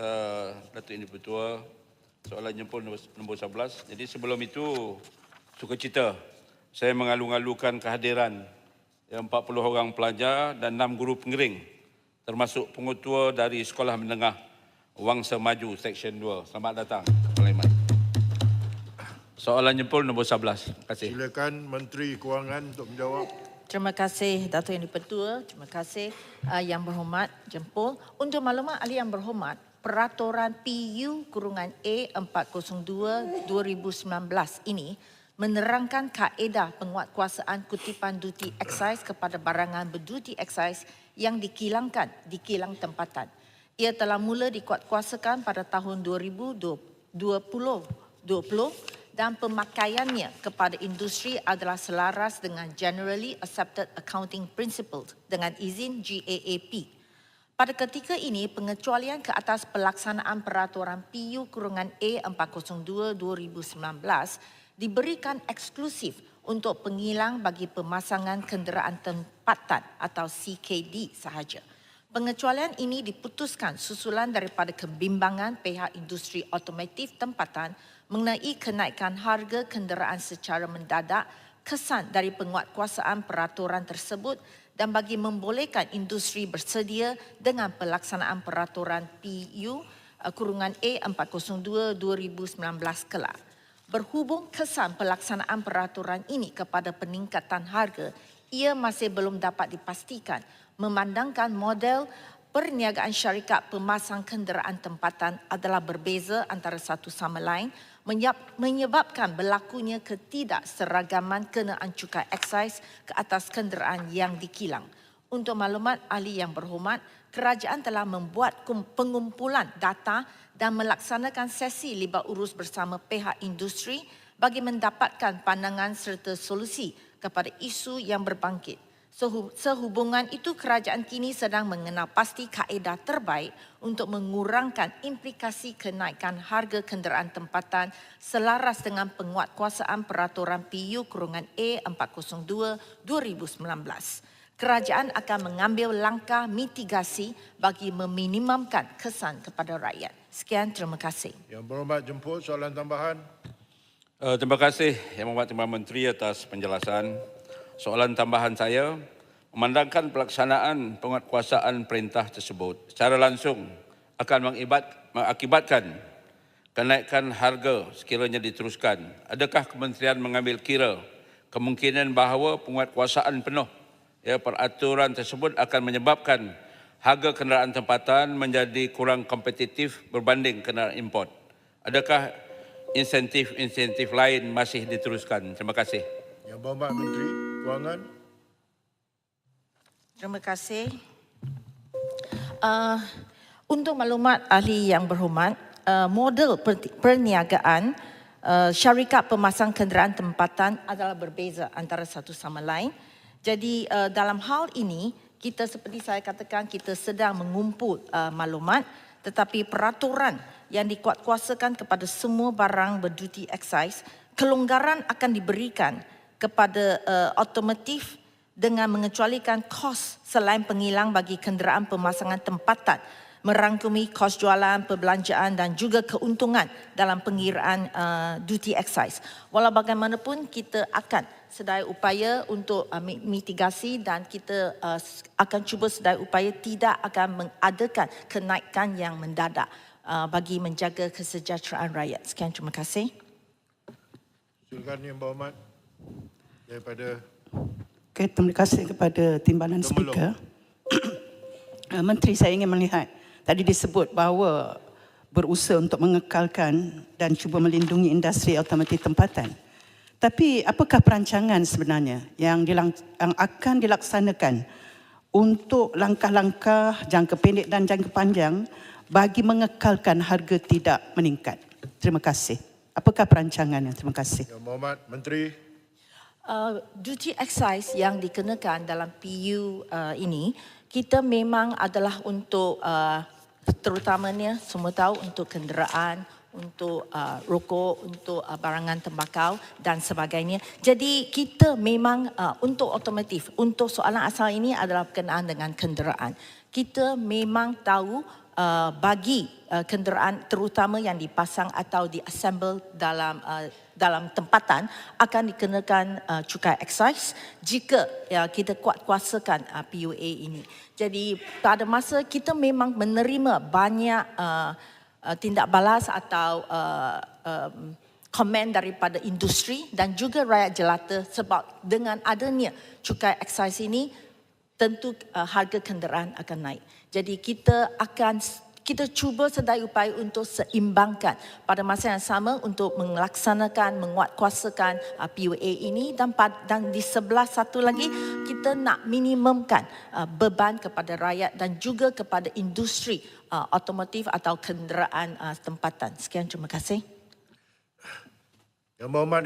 uh, Datuk Ini Pertua. Soalannya pun nombor, nombor 11. Jadi sebelum itu, suka cita. Saya mengalu-alukan kehadiran yang 40 orang pelajar dan 6 guru pengiring termasuk pengutua dari Sekolah Menengah Wangsa Maju Seksyen 2. Selamat datang ke Parlimen. Soalannya pun nombor 11. Terima kasih. Silakan Menteri Kewangan untuk menjawab. Terima kasih Datuk Yang Dipertua. Terima kasih uh, Yang Berhormat Jempol. Untuk maklumat ahli yang berhormat, peraturan PU kurungan A 402 2019 ini menerangkan kaedah penguatkuasaan kutipan duty excise kepada barangan berduty excise yang dikilangkan di kilang tempatan. Ia telah mula dikuatkuasakan pada tahun 2020 dan pemakaiannya kepada industri adalah selaras dengan Generally Accepted Accounting Principles dengan izin GAAP. Pada ketika ini, pengecualian ke atas pelaksanaan peraturan PU kurungan A 402 2019 diberikan eksklusif untuk pengilang bagi pemasangan kenderaan tempatan atau CKD sahaja. Pengecualian ini diputuskan susulan daripada kebimbangan pihak industri otomotif tempatan mengenai kenaikan harga kenderaan secara mendadak kesan dari penguatkuasaan peraturan tersebut dan bagi membolehkan industri bersedia dengan pelaksanaan peraturan PU uh, kurungan A 402 2019 kelak. Berhubung kesan pelaksanaan peraturan ini kepada peningkatan harga, ia masih belum dapat dipastikan memandangkan model perniagaan syarikat pemasang kenderaan tempatan adalah berbeza antara satu sama lain menyebabkan berlakunya ketidakseragaman kenaan cukai excise ke atas kenderaan yang dikilang. Untuk maklumat ahli yang berhormat, kerajaan telah membuat pengumpulan data dan melaksanakan sesi libat urus bersama pihak industri bagi mendapatkan pandangan serta solusi kepada isu yang berbangkit. Sehu- Sehubungan itu kerajaan kini sedang mengenal pasti kaedah terbaik untuk mengurangkan implikasi kenaikan harga kenderaan tempatan selaras dengan penguatkuasaan peraturan PU kurungan A 402 2019. Kerajaan akan mengambil langkah mitigasi bagi meminimumkan kesan kepada rakyat. Sekian, terima kasih. Yang berhormat jemput soalan tambahan. Uh, terima kasih Yang Berhormat Timbalan Menteri atas penjelasan. Soalan tambahan saya, memandangkan pelaksanaan penguatkuasaan perintah tersebut secara langsung akan mengibat, mengakibatkan kenaikan harga sekiranya diteruskan. Adakah kementerian mengambil kira kemungkinan bahawa penguatkuasaan penuh ya, peraturan tersebut akan menyebabkan harga kenderaan tempatan menjadi kurang kompetitif berbanding kenderaan import? Adakah insentif-insentif lain masih diteruskan? Terima kasih. Yang berhormat Menteri Kewangan. Terima kasih. Uh, untuk maklumat ahli yang berhormat, uh, model per- perniagaan uh, syarikat pemasang kenderaan tempatan adalah berbeza antara satu sama lain. Jadi uh, dalam hal ini, kita seperti saya katakan, kita sedang mengumpul uh, maklumat tetapi peraturan yang dikuatkuasakan kepada semua barang berduty excise, kelonggaran akan diberikan kepada uh, otomotif dengan mengecualikan kos selain pengilang bagi kenderaan pemasangan tempatan merangkumi kos jualan, perbelanjaan dan juga keuntungan dalam pengiraan uh, duty excise. Walau bagaimanapun kita akan sedaya upaya untuk uh, mi- mitigasi dan kita uh, akan cuba sedaya upaya tidak akan mengadakan kenaikan yang mendadak uh, bagi menjaga kesejahteraan rakyat. Sekian terima kasih. Silakan Yang berhormat daripada Okay, terima kasih kepada Timbalan. Speaker. Eh, Menteri saya ingin melihat, tadi disebut bahawa berusaha untuk mengekalkan dan cuba melindungi industri otomotif tempatan. Tapi apakah perancangan sebenarnya yang, dilang, yang akan dilaksanakan untuk langkah-langkah jangka pendek dan jangka panjang bagi mengekalkan harga tidak meningkat? Terima kasih. Apakah perancangannya? Terima kasih. Yang berhormat Menteri Uh, duty excise yang dikenakan dalam PU uh, ini kita memang adalah untuk uh, terutamanya semua tahu untuk kenderaan untuk uh, rokok, untuk uh, barangan tembakau dan sebagainya. Jadi kita memang uh, untuk otomotif, untuk soalan asal ini adalah berkenaan dengan kenderaan. Kita memang tahu uh, bagi uh, kenderaan terutama yang dipasang atau diassemble dalam uh, dalam tempatan akan dikenakan uh, cukai excise jika ya, kita kuat kuasakan uh, PUA ini. Jadi pada masa kita memang menerima banyak uh, uh, tindak balas atau uh, um, komen daripada industri dan juga rakyat jelata sebab dengan adanya cukai excise ini tentu uh, harga kenderaan akan naik. Jadi kita akan kita cuba sedaya upaya untuk seimbangkan pada masa yang sama untuk melaksanakan menguatkuasakan uh, PUA ini dan dan di sebelah satu lagi kita nak minimumkan uh, beban kepada rakyat dan juga kepada industri uh, otomotif atau kenderaan uh, tempatan. Sekian terima kasih. Yang berhormat